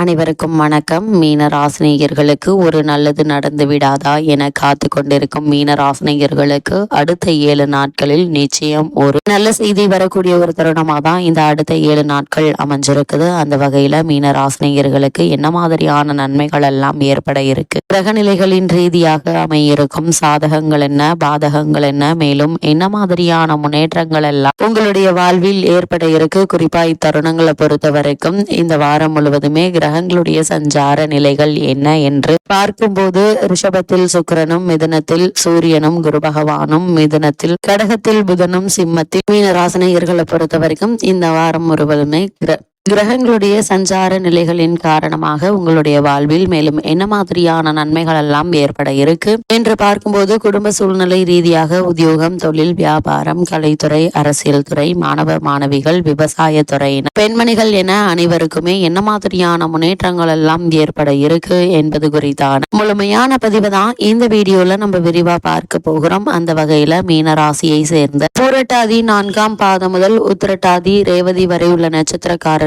அனைவருக்கும் வணக்கம். மீன ராசினியர்களுக்கு ஒரு நல்லது நடந்து விடாதா என காத்து கொண்டிருக்கும் மீன ராசினியர்களுக்கு அடுத்த ஏழு நாட்களில் நிச்சயம் ஒரு நல்ல செய்தி வரக்கூடிய ஒரு தருணமாக தான் இந்த அடுத்த ஏழு நாட்கள் அமைஞ்சிருக்குது. அந்த வகையில மீன ராசினியர்களுக்கு என்ன மாதிரியான நன்மைகள் எல்லாம் ஏற்பட இருக்கு? கிரகநிலைகளின் ரீதியாக அமையிருக்கும் சாதகங்கள் என்ன? பாதகங்கள் என்ன? மேலும் என்ன மாதிரியான முன்னேற்றங்கள் எல்லாம் உங்களுடைய வாழ்வில் ஏற்பட இருக்கு? குறிப்பா இத்தருணங்களை பொறுத்த வரைக்கும் இந்த வாரம் முழுவதுமே கிரகங்களுடைய சஞ்சார நிலைகள் என்ன என்று பார்க்கும்போது ரிஷபத்தில் சுக்கிரனும் மிதனத்தில் சூரியனும் குரு பகவானும் மிதனத்தில் கடகத்தில் புதனும் சிம்மத்தில் மீனராசனையர்களை பொறுத்த வரைக்கும் இந்த வாரம் முழுவதுமே கிர கிரகங்களுடைய சஞ்சார நிலைகளின் காரணமாக உங்களுடைய வாழ்வில் மேலும் என்ன மாதிரியான நன்மைகள் எல்லாம் ஏற்பட இருக்கு என்று பார்க்கும்போது குடும்ப சூழ்நிலை ரீதியாக உத்தியோகம் தொழில் வியாபாரம் கலைத்துறை அரசியல் துறை மாணவ மாணவிகள் விவசாய துறையினர் பெண்மணிகள் என அனைவருக்குமே என்ன மாதிரியான முன்னேற்றங்கள் எல்லாம் ஏற்பட இருக்கு என்பது குறித்தான முழுமையான பதிவு தான் இந்த வீடியோல நம்ம விரிவா பார்க்க போகிறோம். அந்த வகையில மீன ராசியை சேர்ந்த பூரட்டாதி நான்காம் பாதம் முதல் உத்திரட்டாதி ரேவதி வரை உள்ள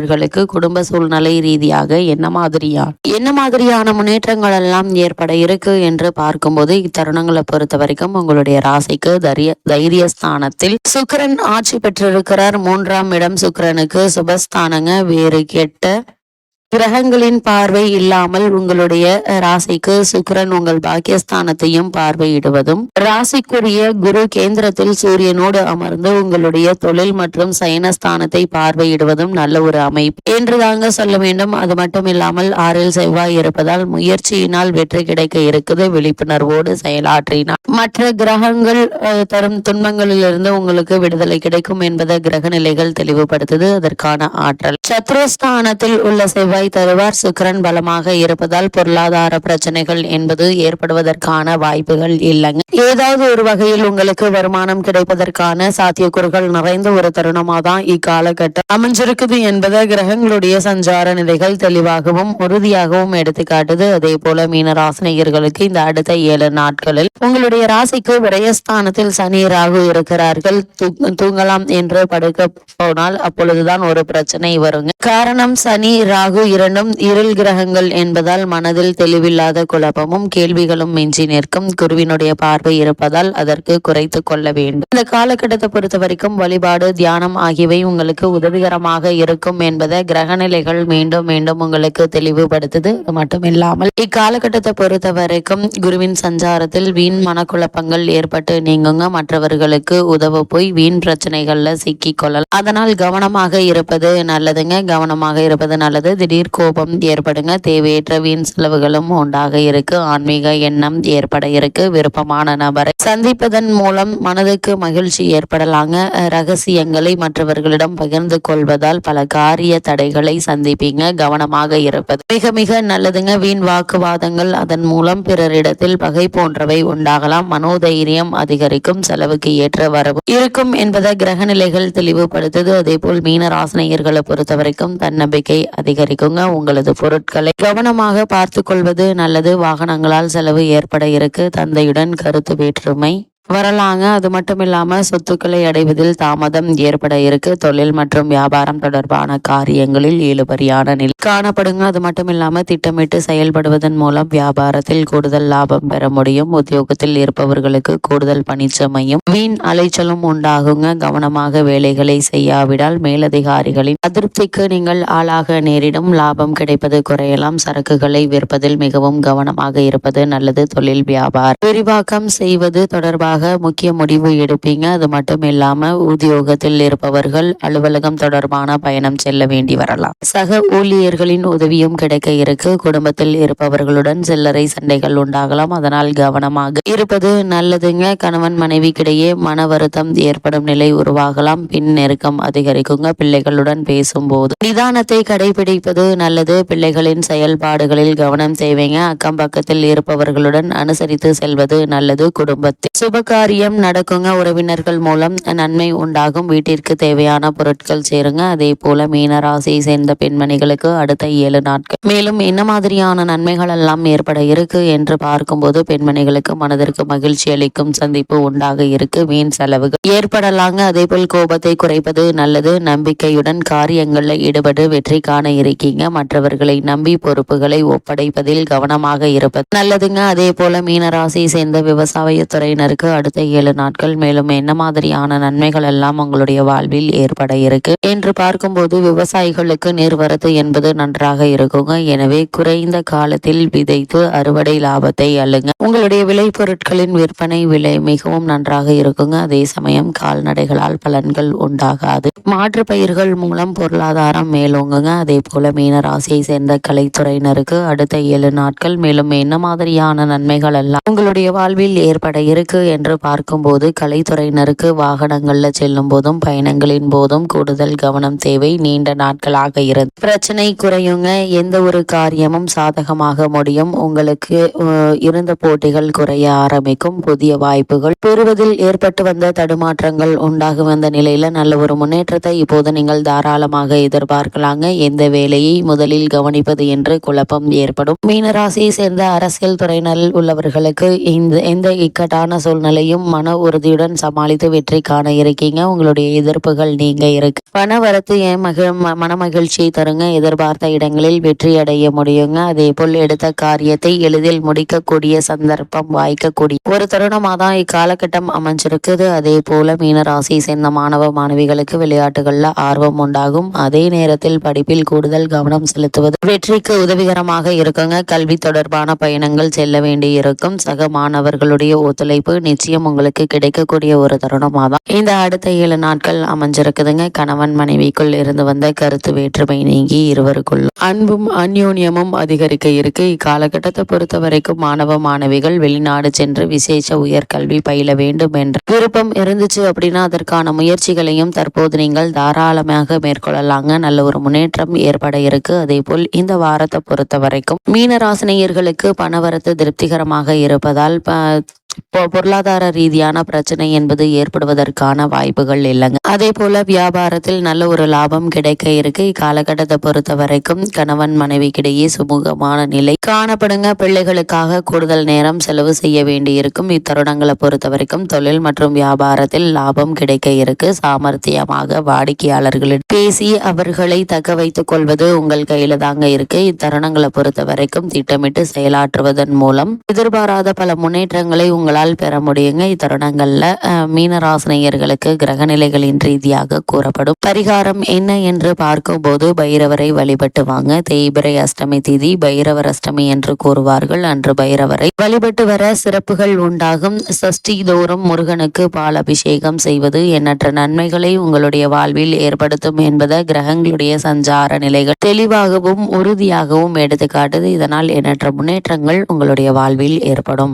நட்சத்திரக்காரர்களுக்கு குடும்ப சூழ்நிலை ரீதியாக என்ன மாதிரியா என்ன மாதிரியான முன்னேற்றங்கள் எல்லாம் ஏற்பட இருக்கு என்று பார்க்கும்போது இத்தருணங்களை பொறுத்த வரைக்கும் உங்களுடைய ராசிக்கு தைரிய தைரியஸ்தானத்தில் சுக்கிரன் ஆட்சி பெற்றிருக்கிறார். மூன்றாம் இடம் சுக்கிரனுக்கு சுபஸ்தானங்க. வேறு கெட்ட கிரகங்களின் பார்வை இல்லாமல் உங்களுடைய ராசிக்கு சுக்கிரன் உங்கள் பாக்கியஸ்தானத்தையும் பார்வையிடுவதும் ராசிக்குரிய குரு கேந்திரத்தில் சூரியனோடு அமர்ந்து உங்களுடைய தொழில் மற்றும் சயனஸ்தானத்தை பார்வையிடுவதும் நல்ல ஒரு அமைப்பு. என்று தாங்க சொல்ல வேண்டும். அது மட்டும் இல்லாமல் ஆறில் செவ்வாய் இருப்பதால் முயற்சியினால் வெற்றி கிடைக்க இருக்குது. விழிப்புணர்வோடு செயலாற்றினார் மற்ற கிரகங்கள் தரும் துன்பங்களிலிருந்து உங்களுக்கு விடுதலை கிடைக்கும் என்பதை கிரக நிலைகள் தெளிவுபடுத்துது. அதற்கான ஆற்றல். சத்ருஸ்தானத்தில் உள்ள செவ்வாய் தருவார். சுக்கிரன் பலமாக இருப்பதால் பொருளாதார பிரச்சனைகள் என்பது ஏற்படுவதற்கான வாய்ப்புகள் இல்லைங்க. ஏதாவது ஒரு வகையில் உங்களுக்கு வருமானம் கிடைப்பதற்கான சாத்தியக்கூறுகள் நிறைந்த ஒரு தருணமா தான் இக்காலகட்டம் அமைஞ்சிருக்குது என்பதை கிரகங்களுடைய சஞ்சார நிலைகள் தெளிவாகவும் உறுதியாகவும் எடுத்துக்காட்டுது. அதே போல மீனராசினியர்களுக்கு இந்த அடுத்த ஏழு நாட்களில் உங்களுடைய ராசிக்கு விரயஸ்தானத்தில் சனி ராகு இருக்கிறார்கள். தூங்கலாம் என்று படுக்க போனால் அப்பொழுதுதான் ஒரு பிரச்சனை வருங்க. காரணம் சனி ராகு இரண்டும் இருள் கிரகங்கள் என்பதால் மனதில் தெளிவில்லாத குழப்பமும் கேள்விகளும் மிஞ்சி நிற்கும். குருவினுடைய பார்வை இருப்பதால் அதற்கு குறைத்து கொள்ள வேண்டும். இந்த காலகட்டத்தை பொறுத்த வரைக்கும் வழிபாடு தியானம் ஆகியவை உங்களுக்கு உதவிகரமாக இருக்கும் என்பதை கிரகநிலைகள் மீண்டும் மீண்டும் உங்களுக்கு தெளிவுபடுத்துது. அது மட்டும் இல்லாமல் இக்காலகட்டத்தை பொறுத்த வரைக்கும் குருவின் சஞ்சாரத்தில் வீண் மனக்குழப்பங்கள் ஏற்பட்டு நீங்குங்க. மற்றவர்களுக்கு உதவ போய் வீண் பிரச்சனைகள்ல சிக்கிக் கொள்ளலாம். அதனால் கவனமாக இருப்பது நல்லதுங்க. கவனமாக இருப்பது நல்லது. திடீர் கோபம் ஏற்படுங்க. தேவையற்ற வீண் செலவுகளும் உண்டாக இருக்கு. ஆன்மீக எண்ணம் ஏற்பட இருக்கு. விருப்பமான நபரை சந்திப்பதன் மூலம் மனதுக்கு மகிழ்ச்சி ஏற்படலாங்க. ரகசியங்களை மற்றவர்களிடம் பகிர்ந்து கொள்வதால் பல காரிய தடைகளை சந்திப்பீங்க. கவனமாக இருப்பது மிக மிக நல்லதுங்க. வீண் வாக்குவாதங்கள் அதன் மூலம் பிறரிடத்தில் பகை போன்றவை உண்டாகலாம். மனோதைரியம் அதிகரிக்கும். செலவுக்கு ஏற்ற வரவு இருக்கும் என்பதை கிரக நிலைகள் தெளிவுபடுத்துது. அதே போல் மீன ராசினியர்களை பொறுத்தவரைக்கும் தன்னம்பிக்கை அதிகரிக்கும். பார்த்துக்கோங்க உங்களது பொருட்களை கவனமாக பார்த்து கொள்வது நல்லது. வாகனங்களால் செலவு ஏற்பட இருக்கு. தந்தையுடன் கருத்து வேற்றுமை. வரலாங்க. அது மட்டும் இல்லாம சொத்துக்களை அடைவதில் தாமதம் ஏற்பட இருக்கு. தொழில் மற்றும் வியாபாரம் தொடர்பான காரியங்களில் இழுபறியான நிலை காணப்படுங்க. அது மட்டும் இல்லாமல் திட்டமிட்டு செயல்படுவதன் மூலம் வியாபாரத்தில் கூடுதல் லாபம் பெற முடியும். உத்தியோகத்தில் இருப்பவர்களுக்கு கூடுதல் பணிச்சுமையும் வீண் அலைச்சலும் உண்டாகுங்க. கவனமாக வேலைகளை செய்யாவிடால் மேலதிகாரிகளின் அதிருப்திக்கு நீங்கள் ஆளாக நேரிடும். லாபம் கிடைப்பது குறையலாம். சரக்குகளை விற்பதில் மிகவும் கவனமாக இருப்பது நல்லது. தொழில் வியாபாரம் விரிவாக்கம் செய்வது தொடர்பாக முக்கிய முடிவு எடுப்பீங்க. அது மட்டும் இல்லாம உத்தியோகத்தில் இருப்பவர்கள் அலுவலகம் தொடர்பான பயணம் செல்ல வேண்டி வரலாம். சக ஊழியர்களின் உதவியும் கிடைக்க இருக்கு. குடும்பத்தில் இருப்பவர்களுடன் சில்லறை சண்டைகள் உண்டாகலாம். அதனால் கவனமாக இருப்பது நல்லதுங்க. கணவன் மனைவிக்கிடையே மன வருத்தம் ஏற்படும் நிலை உருவாகலாம். பின் நெருக்கம் அதிகரிக்குங்க. பிள்ளைகளுடன் பேசும்போது நிதானத்தை கடைபிடிப்பது நல்லது. பிள்ளைகளின் செயல்பாடுகளில் கவனம் தேவைங்க. அக்கம் பக்கத்தில் இருப்பவர்களுடன் அனுசரித்து செல்வது நல்லது. குடும்பத்தில் சுப சுபகாரியம் நடக்குங்க உறவினர்கள் மூலம். நன்மை உண்டாகும். வீட்டிற்கு தேவையான பொருட்கள் சேருங்க. அதே போல மீன ராசியை சேர்ந்த பெண்மணிகளுக்கு அடுத்த ஏழு நாட்கள். மேலும் என்ன மாதிரியான நன்மைகள் எல்லாம் ஏற்பட இருக்கு என்று பார்க்கும்போது பெண்மணிகளுக்கு மனதிற்கு மகிழ்ச்சி அளிக்கும் சந்திப்பு உண்டாக இருக்கு. வீண் செலவுகள் ஏற்படலாங்க. அதே போல் கோபத்தை குறைப்பது நல்லது. நம்பிக்கையுடன் காரியங்களில் ஈடுபட்டு வெற்றி காண இருக்கீங்க. மற்றவர்களை நம்பி பொறுப்புகளை ஒப்படைப்பதில் கவனமாக இருப்பது நல்லதுங்க. அதே போல மீனராசியை சேர்ந்த விவசாய துறையினருக்கு அடுத்த ஏழு நாட்கள் மேலும் என்ன மாதிரியான நன்மைகள் எல்லாம் உங்களுடைய வாழ்வில் ஏற்பட இருக்கு என்று பார்க்கும்போது விவசாயிகளுக்கு நீர்வரத்து என்பது நன்றாக இருக்குங்க. எனவே குறைந்த காலத்தில் விதைத்து அறுவடை லாபத்தை அள்ளுங்க. உங்களுடைய விளைபொருட்களின் விற்பனை விலை மிகவும் நன்றாக இருக்குங்க. அதே சமயம் கால்நடைகளால் பலன்கள் உண்டாகாது. மாற்று பயிர்கள் மூலம் பொருளாதாரம் மேலோங்குங்க. அதே போல மீன ராசியை சேர்ந்த கலைத்துறையினருக்கு அடுத்த ஏழு நாட்கள் மேலும் என்ன மாதிரியான நன்மைகள் எல்லாம் உங்களுடைய வாழ்வில் ஏற்பட இருக்கு என்று பார்க்கும்போது கலைத்துறையினருக்கு வாகனங்களில் செல்லும் போதும் பயணங்களின் போதும் கூடுதல் கவனம் தேவை. நீண்ட நாட்களாக இருந்து பிரச்சனை குறையுங்க. எந்த ஒரு காரியமும் சாதகமாக முடியும். உங்களுக்கு இருந்த போட்டிகள் குறைய ஆரம்பிக்கும். புதிய வாய்ப்புகள் பெறுவதில் ஏற்பட்டு வந்த தடுமாற்றங்கள் உண்டாகி வந்த நிலையில நல்ல ஒரு முன்னேற்றத்தை இப்போது நீங்கள் தாராளமாக எதிர்பார்க்கலாங்க. எந்த வேலையை முதலில் கவனிப்பது என்று குழப்பம் ஏற்படும். மீனராசியை சேர்ந்த அரசியல் துறையினர் உள்ளவர்களுக்கு இந்த எந்த இக்கட்டான சூழ்நிலை சவால்களையும் மன உறுதியுடன் சமாளித்து வெற்றி காண இருக்கீங்க. உங்களுடைய எதிர்ப்புகள் நீங்க இருக்கு. பண வரத்து என் மகிழ் மன மகிழ்ச்சியை தருங்க. எதிர்பார்த்த இடங்களில் வெற்றி அடைய முடியுங்க. அதே போல் எடுத்த காரியத்தை எளிதில் முடிக்கக்கூடிய சந்தர்ப்பம் வாய்க்கக்கூடிய ஒரு தருணமாக தான் இக்காலகட்டம் அமைஞ்சிருக்குது. அதே போல மீனராசியை சேர்ந்த மாணவ மாணவிகளுக்கு விளையாட்டுகள்ல ஆர்வம் உண்டாகும். அதே நேரத்தில் படிப்பில் கூடுதல் கவனம் செலுத்துவது வெற்றிக்கு உதவிகரமாக இருக்குங்க. கல்வி தொடர்பான பயணங்கள் செல்ல வேண்டி இருக்கும் சக மாணவர்களுடைய ஒத்துழைப்பு நிச்சயம் உங்களுக்கு கிடைக்கக்கூடிய ஒரு தருணமாக தான் இந்த அடுத்த ஏழு நாட்கள் அமைஞ்சிருக்குதுங்க. கணவன் மனைவிக்குள் இருந்து வந்த கருத்து வேற்றுமை நீங்கி இருவருக்குள் அன்பும் அந்யோன்யமும் அதிகரிக்க இருக்கு. இக்காலகட்டத்தை பொறுத்த வரைக்கும் மாணவ மாணவிகள் வெளிநாடு சென்று விசேஷ உயர்கல்வி பயில வேண்டும் என்ற விருப்பம் இருந்துச்சு அப்படின்னா அதற்கான முயற்சிகளையும் தற்போது நீங்கள் தாராளமாக மேற்கொள்ளலாங்க. நல்ல ஒரு முன்னேற்றம் ஏற்பட இருக்கு. அதே போல் இந்த வாரத்தை பொறுத்த வரைக்கும் மீனராசினியர்களுக்கு பணவரத்து திருப்திகரமாக இருப்பதால் ப- பொருளாதார ரீதியான பிரச்சனை என்பது ஏற்படுவதற்கான வாய்ப்புகள் இல்லைங்க. அதே போல வியாபாரத்தில் நல்ல ஒரு லாபம் கிடைக்க இருக்கு. இக்காலகட்டத்தை பொறுத்த வரைக்கும் கணவன் மனைவிக்கிடையே சுமூகமான நிலை காணப்படுங்க. பிள்ளைகளுக்காக கூடுதல் நேரம் செலவு செய்ய வேண்டியிருக்கும். இத்தருணங்களை பொறுத்த வரைக்கும் தொழில் மற்றும் வியாபாரத்தில் லாபம் கிடைக்க இருக்கு. சாமர்த்தியமாக வாடிக்கையாளர்களிடம் பேசி அவர்களை தக்க வைத்துக் கொள்வது உங்கள் கையில தாங்க இருக்கு. இத்தருணங்களை பொறுத்த வரைக்கும் திட்டமிட்டு செயலாற்றுவதன் மூலம் எதிர்பாராத பல முன்னேற்றங்களை உங்கள் உங்களால் பெற முடியுங்க. இத்தருணங்கள்ல அஹ், மீனராசினியர்களுக்கு கிரகநிலைகளின் ரீதியாக கூறப்படும் பரிகாரம் என்ன என்று பார்க்கும்போது பைரவரை வழிபட்டு வாங்க. தேய்பிரை அஷ்டமி திதி பைரவர் அஷ்டமி என்று கூறுவார்கள். அன்று பைரவரை வழிபட்டு வர சிறப்புகள் உண்டாகும். சஷ்டி தோறும் முருகனுக்கு பால் அபிஷேகம் செய்வது எண்ணற்ற நன்மைகளை உங்களுடைய வாழ்வில் ஏற்படுத்தும் என்பதை கிரகங்களுடைய சஞ்சார நிலைகள் தெளிவாகவும் உறுதியாகவும் எடுத்துக்காட்டுது. இதனால் எண்ணற்ற முன்னேற்றங்கள் உங்களுடைய வாழ்வில் ஏற்படும்.